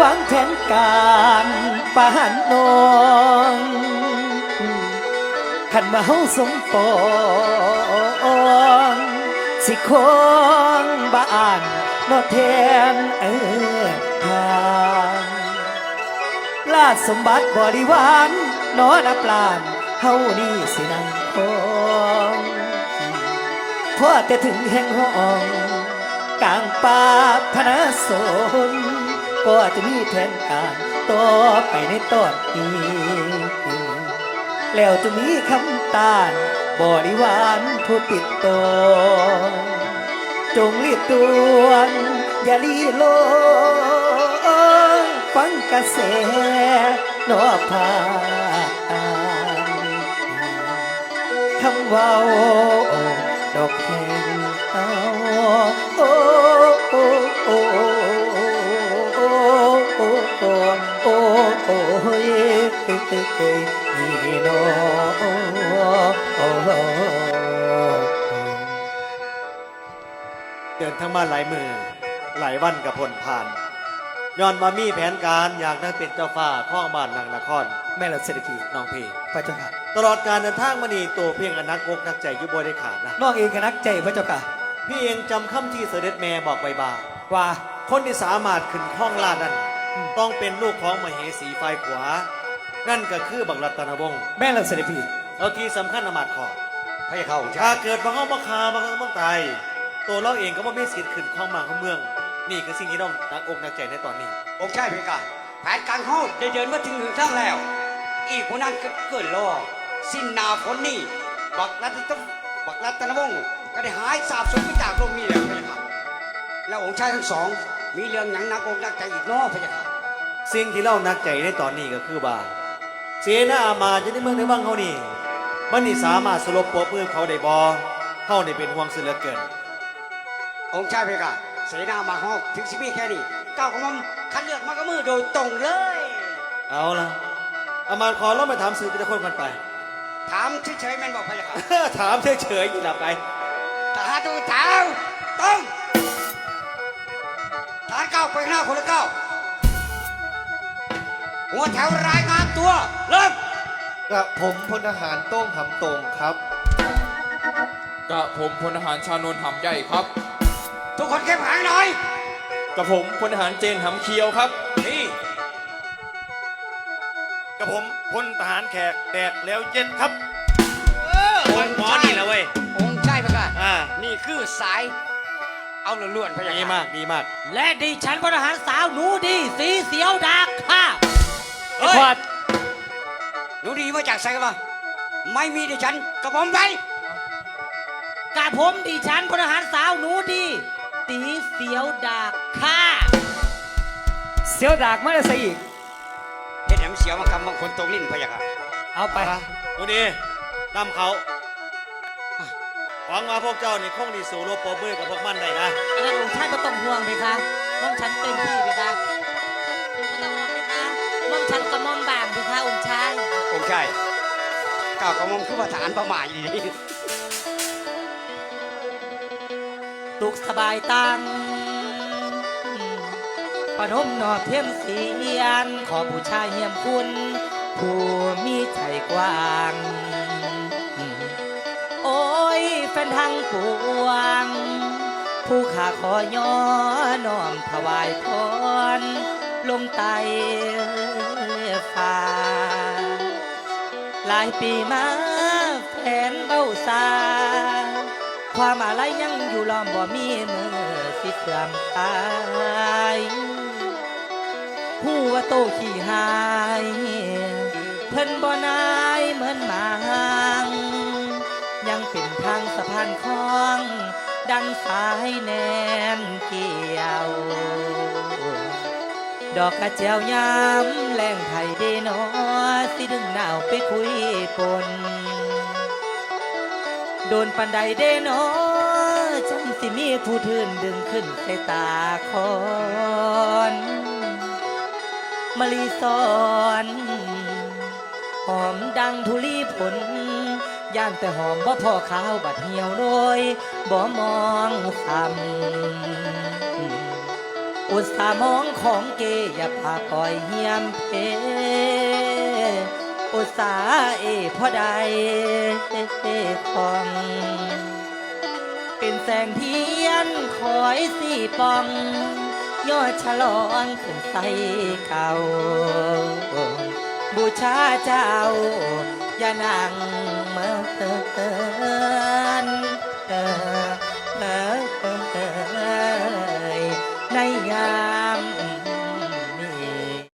วางแผนการปาหันนองขันมาเฮาสมปองสิคงบ้านนอแทนเออทางลาดสมบัติบริวารนอนับลานเฮานี่สินังคงพอแต่ถึงแห่งห้องกลางป่าพนาสน ก็จะมีแผนการต่อไปในตอนนี้แล้วจะมีคำตานบริวารผู้ติดตัวจงรีบด่วนอย่าลีโลฟังกระแสนอพานคำว่าดอกแห่งเอา โอ้เย่นี่นอเดินทั้งมาหลายมือหลายวันกับผลผ่านย้อนมามีแผนการอยากได้เป็นเจ้าฟ้าข้องบ้านนางนคร แม่เราเศรษฐกิจน้องพี่พระเจ้าค่ะ ตลอดการเดินทางมานี่ตัวเพียงอนักอกนักใจยุบได้ขาดนะน้องเองก็นักใจพระเจ้าค่ะพี่เองจำคำที่เสด็จแม่บอกไว้บ่าว่าคนที่สามารถขึ้นข้องลาดนั้น ต้องเป็นลูกของมเหสีฝ่ายขวา นั่นก็คือบักรัตนวงศ์แม่เราเศรษฐกิจแล้วที่สำคัญอมาตย์ขอพระยาเข้าของชาถ้าติเกิดบางห้องมาคาบางห้องมาตายตัวเราเองก็ไม่มีสิทธิ์ขึ้นข้องมาของเมือง นี่คือสิ่งที่ต้องนักอกนักใจในตอนนี้ องค์ชายเพคะแผนการเข้าได้เดินมาถึงหนึ่งทางแล้ว อีกคนนั้นก็เกิดรอสิ้นหนาฝนนี่บักรัตนบักรัตนวงศ์ก็ได้หายสาบสูญไปจากโลกนี้แล้วพระยาค่ะแล้วองค์ชายทั้งสองมีเรื่องหยังหนักอกหนักใจอีกเนอพระยาค่ะ สิ่งที่เรานักใจในตอนนี้ก็คือว่าเสนาอามาตย์อยู่ในเมืองในวังเขานี่มันนี่สามารถสลบปวมือเขาได้บอเขาได้เป็นห่วงเสือเหลือเกิน องค์ชายเพคะเสนามาห้องถึงสิมีแค่นี้ก้าวของมันคัดเลือกมากระมือโดยตรงเลย เอาละอามาตย์ขอเรามาถามสื่อเป็นคนกันไป ถามเฉยๆแม่นบอกพระยาค่ะถามเฉยๆอยู่ละไปทหารทุกเท้าต้องทหารก้าวไปข้างหน้าคนละก้าว หัวแถวรายงานตัวเริ่มกับผมพลทหารโต้งหำตรงครับ กระผมพลทหารชานนท์หำใหญ่ครับ ทุกคนเข้มแข็งหน่อยกระผมพลทหารเจนหำเคียวครับ นี่กับผมพลทหารแขกแดกแล้วเย็นครับองค์หมอนี่แหละเว้ยองค์ใช่ปะกะอ่านี่คือสาย เอาล้วนๆพะยะดีมากดีมาก และดิฉันพลทหารสาวหนูดีสีเสียวดากค่ะ เฮ้ยพอดหนูดีมาจากไสกันปะไม่มีดิฉันกับผมไปกาผมดิฉันพลทหารสาวหนูดีสีเสียวดากค่ะ เสียวดากมาได้ซะอีกเห็นแหมเสียวมาคำบางคนตรงลิ้นพะยะค่ะเอาไปดูดีนำเขาหวังว่าพวกเจ้านี่คงดีสู่รบปรบมือกับพวกมันได้นะอันนั้นองค์ชายไม่ต้องห่วง ก้ากระหม่อมคือว่าฐานประมาทอยู่ดีตุกสบายตังปนมนอบเทียมเสียน ขอผู้ชายเหี่ยมคุณ ผู้มีใจกว้าง โอ้ยแฟนทางปวง ผู้ข้าขอย่อน้อมถวายพรลมไตฟ้า หลายปีมาแฟนเบ้าสา ความอะไรยังอยู่ล้อมบ่มีมือสิเสื่อมตายผู้ว่าโตขี้หาย เพิ่นบ่นายเหมือนหมางยังเป็นทางสะพานคลอง ดังสายแนนเกี่ยว ดอกกระเจียวยามแรงไทยเดนอสิดึงหนาวไปคุยปน โดนปันใดเดนอจังสิมีผู้ทื่นดึงขึ้นใส่ตาคอนมะลีสอนหอมดังทุลีผล ย่านแต่หอมบ่พ่อขาวบัดเหี่ยวโดยบ่มองซ้ำ อุตสาห์มองของเกอย่าพาปล่อยเหียมเพอุตสาห์เอพอใดของ เป็นแสงเทียนคอยสีปองยอดฉลองขึ้นใส่เก่า บูชาเจ้าอย่านั่งเมื่อ